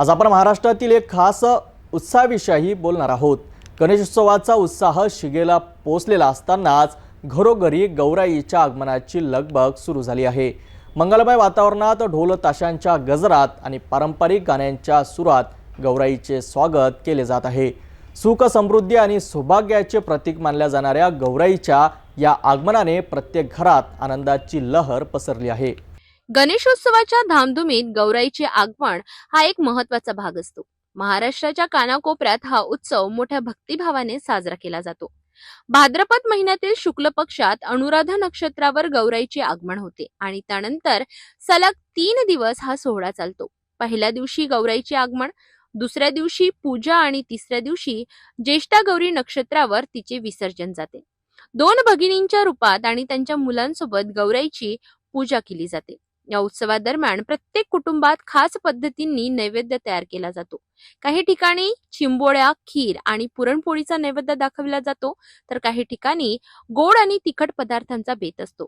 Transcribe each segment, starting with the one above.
आज आपण महाराष्ट्रातील एक खास उत्साहाविषयी बोलणार आहोत. गणेशोत्सवाचा उत्साह शिगेला पोचलेला असतानाच घरोघरी गौराईच्या आगमनाची लगबग सुरू झाली आहे. मंगलमय वातावरणात ढोल ताशांच्या गजरात आणि पारंपरिक गाण्यांच्या सुरात गौराईचे स्वागत केले जात आहे. सुख समृद्धी आणि सौभाग्याचे प्रतीक मानल्या जाणाऱ्या गौराईच्या या आगमनाने प्रत्येक घरात आनंदाची लहर पसरली आहे. गणेशोत्सवाच्या धामधुमीत गौराईचे आगमन हा एक महत्त्वाचा भाग असतो. महाराष्ट्राच्या कानाकोपऱ्यात हा उत्सव मोठ्या भक्तिभावाने साजरा केला जातो. भाद्रपद महिन्यातील शुक्ल पक्षात अनुराधा नक्षत्रावर गौराईचे आगमन होते आणि त्यानंतर सलग तीन दिवस हा सोहळा चालतो. पहिल्या दिवशी गौराईचे आगमन दुसऱ्या दिवशी पूजा आणि तिसऱ्या दिवशी ज्येष्ठा गौरी नक्षत्रावर तिचे विसर्जन जाते. दोन भगिनींच्या रूपात आणि त्यांच्या मुलांसोबत गौराईची पूजा केली जाते. या उत्सवादरम्यान प्रत्येक कुटुंबात खास पद्धतींनी नैवेद्य तयार केला जातो. काही ठिकाणी चिंबोळ्या खीर आणि पुरणपोळीचा नैवेद्य दाखविला जातो तर काही ठिकाणी गोड आणि तिखट पदार्थांचा बेत असतो.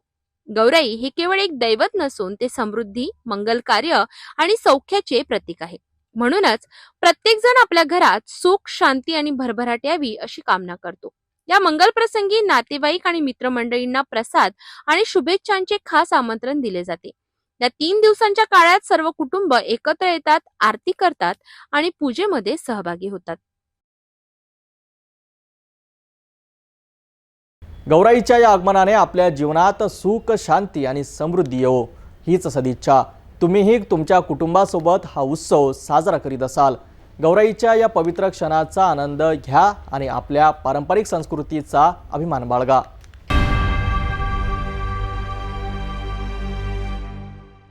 गौराई हे केवळ एक दैवत नसून ते समृद्धी मंगल कार्य आणि सौख्याचे प्रतीक आहे. म्हणूनच प्रत्येक जण आपल्या घरात सुख शांती आणि भरभराट यावी अशी कामना करतो. या मंगल प्रसंगी नातेवाईक आणि मित्रमंडळींना प्रसाद आणि शुभेच्छांचे खास आमंत्रण दिले जाते. या तीन दिवसांच्या काळात सर्व कुटुंब एकत्र येतात आरती करतात आणि पूजेमध्ये सहभागी होतात. गौराईच्या या आगमनाने आपल्या जीवनात सुख शांती आणि समृद्धी येवो. हीच सदिच्छा. तुम्हीही तुमच्या कुटुंबासोबत हा उत्सव साजरा करीत असाल. गौराईच्या या पवित्र क्षणाचा आनंद घ्या आणि आपल्या पारंपरिक संस्कृतीचा अभिमान बाळगा.